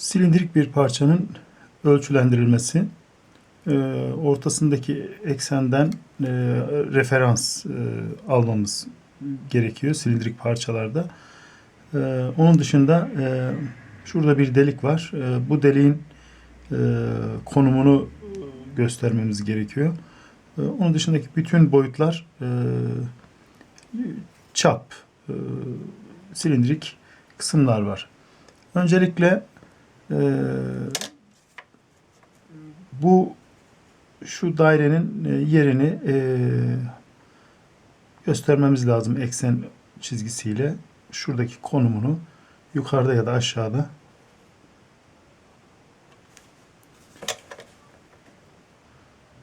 Silindirik bir parçanın ölçülendirilmesi, e, ortasındaki eksenden e, referans e, almamız gerekiyor silindirik parçalarda. Onun dışında şurada bir delik var. Bu deliğin konumunu göstermemiz gerekiyor. Onun dışındaki bütün boyutlar çap, silindirik kısımlar var. Öncelikle e, bu şu dairenin e, yerini e, göstermemiz lazım eksen çizgisiyle. Şuradaki konumunu yukarıda ya da aşağıda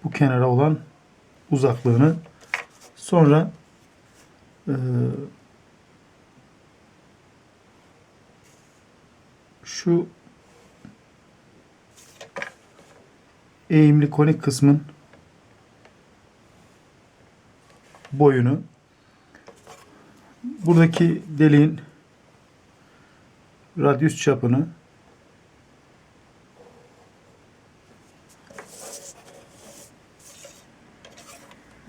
bu kenara olan uzaklığını sonra e, şu eğimli konik kısmın boyunu buradaki deliğin radyüs çapını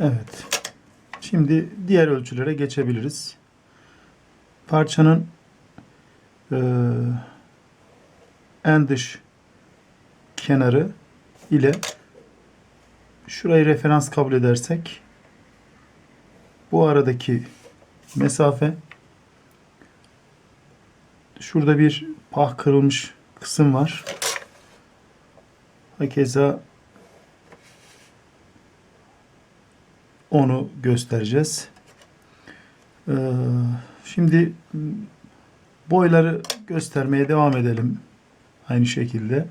Evet. Şimdi diğer ölçülere geçebiliriz. Parçanın eee en dış kenarı ile şurayı referans kabul edersek bu aradaki mesafe şurada bir pah kırılmış kısım var. Hakeza onu göstereceğiz. Ee, şimdi boyları göstermeye devam edelim. Aynı şekilde.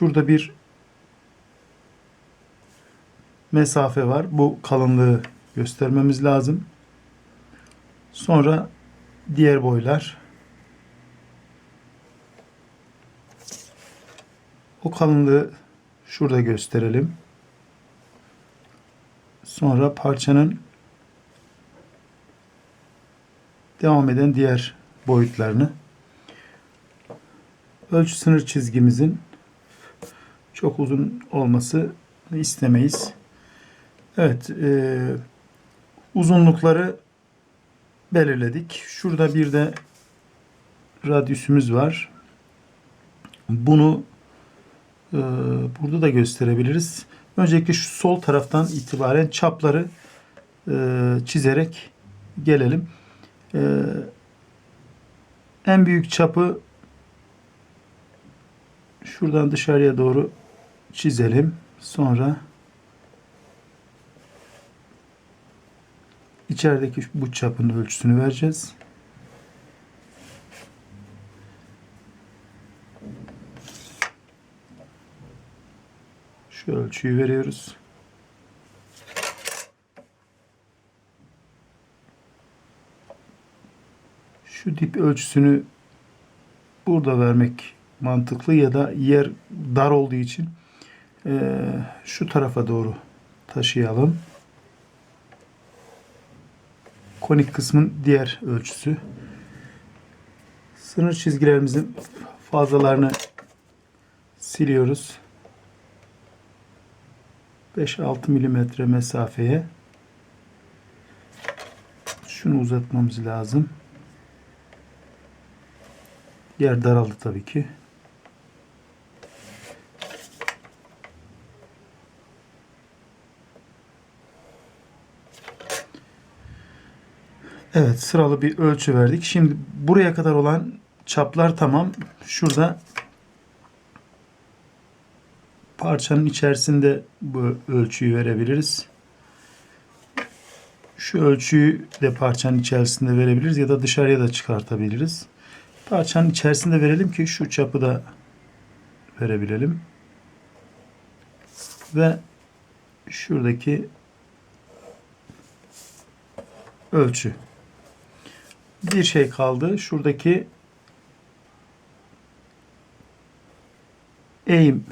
Şurada bir mesafe var. Bu kalınlığı göstermemiz lazım. Sonra diğer boylar. O kalınlığı şurada gösterelim. Sonra parçanın devam eden diğer boyutlarını ölçü sınır çizgimizin çok uzun olması istemeyiz. Evet, e, uzunlukları belirledik. Şurada bir de radyüsümüz var. Bunu e, burada da gösterebiliriz. Öncelikle şu sol taraftan itibaren çapları e, çizerek gelelim. Ee, en büyük çapı şuradan dışarıya doğru çizelim. Sonra içerideki bu çapın ölçüsünü vereceğiz. Şu ölçüyü veriyoruz. şu dip ölçüsünü burada vermek mantıklı ya da yer dar olduğu için e, şu tarafa doğru taşıyalım. Konik kısmın diğer ölçüsü. Sınır çizgilerimizin fazlalarını siliyoruz. 5-6 milimetre mesafeye şunu uzatmamız lazım. Yer daraldı tabii ki. Evet sıralı bir ölçü verdik. Şimdi buraya kadar olan çaplar tamam. Şurada parçanın içerisinde bu ölçüyü verebiliriz. Şu ölçüyü de parçanın içerisinde verebiliriz ya da dışarıya da çıkartabiliriz. Parçanın içerisinde verelim ki şu çapı da verebilelim. Ve şuradaki ölçü. Bir şey kaldı. Şuradaki eğim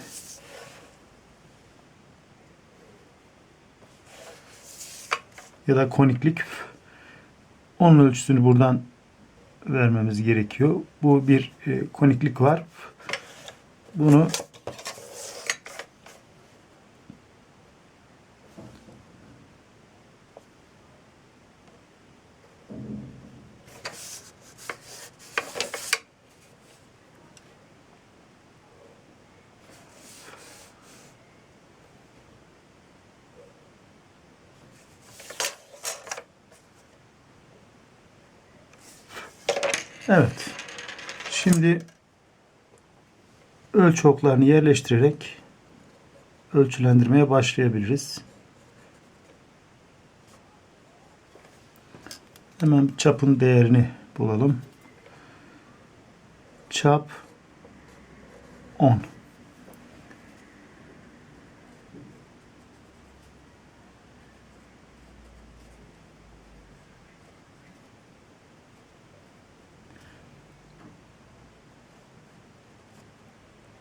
ya da koniklik onun ölçüsünü buradan vermemiz gerekiyor. Bu bir e, koniklik var. Bunu Evet. Şimdi ölçü oklarını yerleştirerek ölçülendirmeye başlayabiliriz. Hemen çapın değerini bulalım. Çap 10.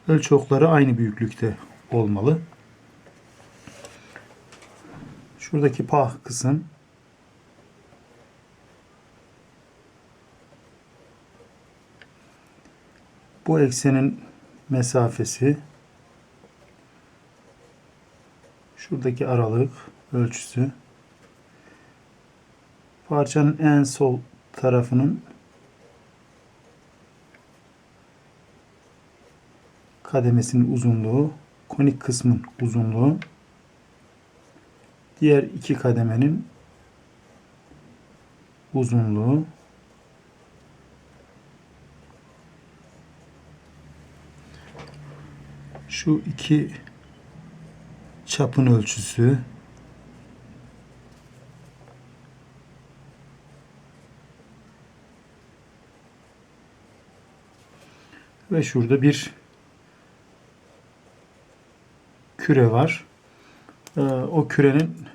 Ölçü okları aynı büyüklükte olmalı. Şuradaki pah kısım. Bu eksenin mesafesi. Şuradaki aralık ölçüsü. Parçanın en sol tarafının kademesinin uzunluğu, konik kısmın uzunluğu, diğer iki kademenin uzunluğu, şu iki çapın ölçüsü, ve şurada bir küre var. Ee, o kürenin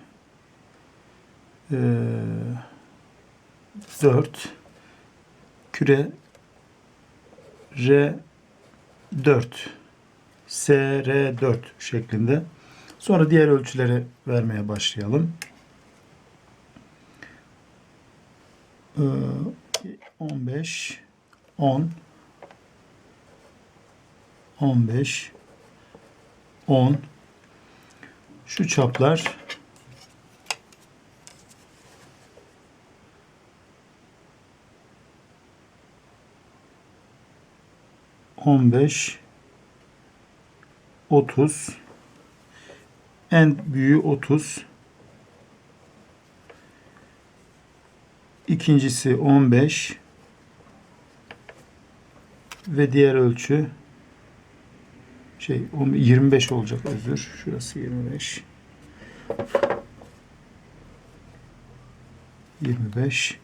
e, 4 küre R 4 SR 4 şeklinde. Sonra diğer ölçüleri vermeye başlayalım. Ee, 15 10 15 10 şu çaplar. On beş. Otuz. En büyüğü otuz. İkincisi on beş. Ve diğer ölçü şey o 25 olacak özür. Şurası 25. 25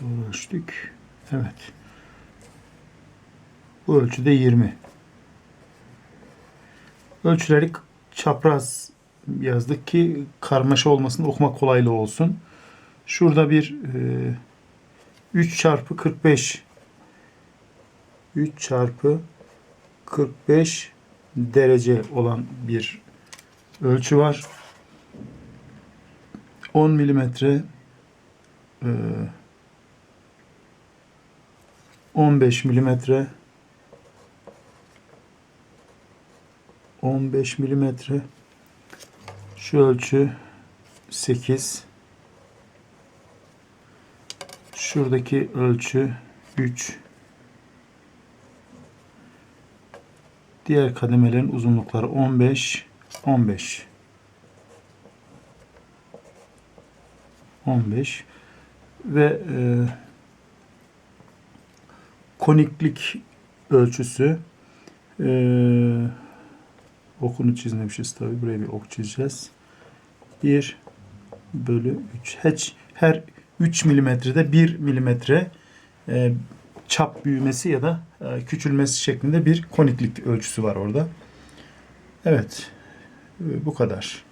doğru ölçtük. Evet. Bu ölçüde 20. Ölçüleri çapraz yazdık ki karmaşa olmasın, okuma kolaylığı olsun. Şurada bir e, 3 çarpı 45 3 çarpı 45 derece olan bir ölçü var. 10 milimetre e, 15 milimetre 15 milimetre. Şu ölçü 8 şuradaki ölçü 3 Diğer kademelerin uzunlukları 15 15 15 ve e, koniklik ölçüsü e, okunu çizmemişiz tabi buraya bir ok çizeceğiz. 1 bölü 3 her, her 3 milimetrede 1 milimetre e, çap büyümesi ya da e, küçülmesi şeklinde bir koniklik ölçüsü var orada. Evet. e, Bu kadar.